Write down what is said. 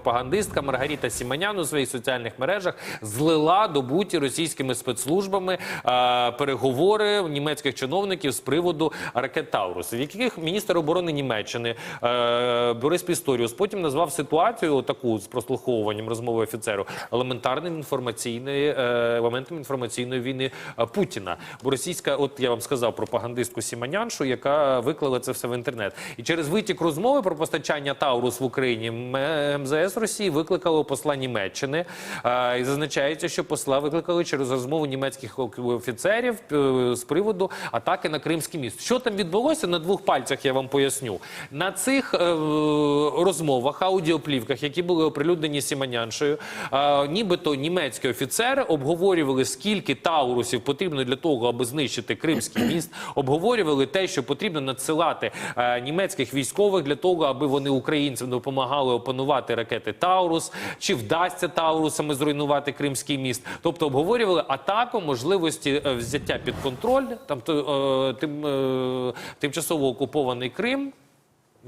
Пропагандистка Маргарита Сіманян у своїх соціальних мережах злила добуті російськими спецслужбами е, переговори німецьких чиновників з приводу ракет Таурус, в яких міністр оборони Німеччини е, Борис Пісторіус потім назвав ситуацію таку з прослуховуванням розмови офіцеру елементарним інформаційної е, моментом інформаційної війни е, Путіна. Бо російська, от я вам сказав пропагандистку Сіманяншу, яка виклала це все в інтернет, і через витік розмови про постачання Таурус в Україні м- МЗС Росії викликало посла Німеччини. І зазначається, що посла викликали через розмову німецьких офіцерів е, з приводу атаки на Кримський міст. Що там відбулося на двох пальцях? Я вам поясню. На цих е, розмовах, аудіоплівках, які були оприлюднені Сіманяншою, нібито німецькі офіцери обговорювали, скільки таурусів потрібно для того, аби знищити Кримський міст. Обговорювали те, що потрібно надсилати е, німецьких військових для того, аби вони українцям допомагали опанувати ракети Таурус, чи вдасться Таурусами зруйнувати Кримський міст. Тобто обговорювали атаку, можливості е, взяття під контроль там е, тим, е, тимчасово окупований Крим.